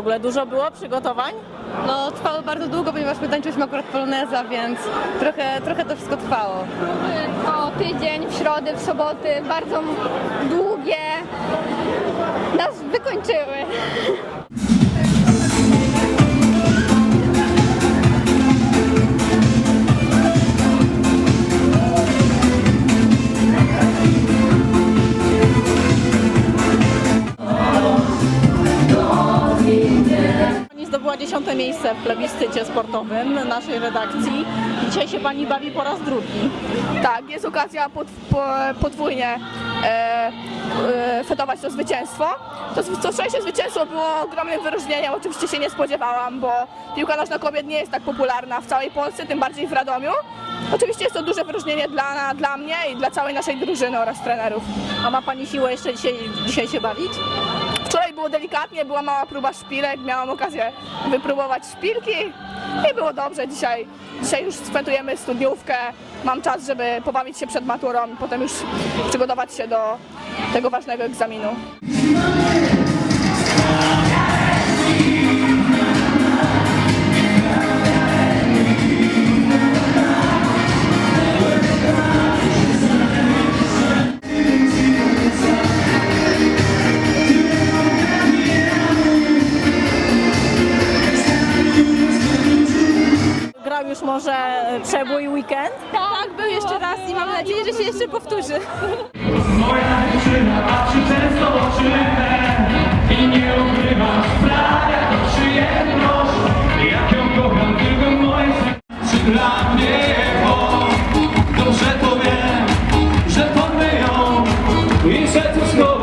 ogóle? Dużo było przygotowań? No trwało bardzo długo, ponieważ my tańczyliśmy akurat poloneza, więc trochę, trochę to wszystko trwało. O tydzień, w środę, w soboty, bardzo m- 110 miejsce w plebiscycie sportowym naszej redakcji. Dzisiaj się Pani bawi po raz drugi. Tak, jest okazja pod, po, podwójnie e, e, fetować to zwycięstwo. To, to wczorajsze zwycięstwo było ogromnym wyróżnieniem, oczywiście się nie spodziewałam, bo piłka nożna kobiet nie jest tak popularna w całej Polsce, tym bardziej w Radomiu. Oczywiście jest to duże wyróżnienie dla, dla mnie i dla całej naszej drużyny oraz trenerów. A ma Pani siłę jeszcze dzisiaj, dzisiaj się bawić? Wczoraj było delikatnie, była mała próba szpilek, miałam okazję wypróbować szpilki i było dobrze. Dzisiaj, dzisiaj już spętujemy studniówkę, mam czas, żeby pobawić się przed maturą i potem już przygotować się do tego ważnego egzaminu. Bywał już może e, przebój weekend? Tak, tak był jeszcze raz i mam nadzieję, że się jeszcze powtórzy. Moja dziewczyna patrzy często w oczy i nie ukrywa sprawia to przyjemność. Jak ją kocham, tylko moje serce dla mnie Dobrze to wiem, że porwę ją i że to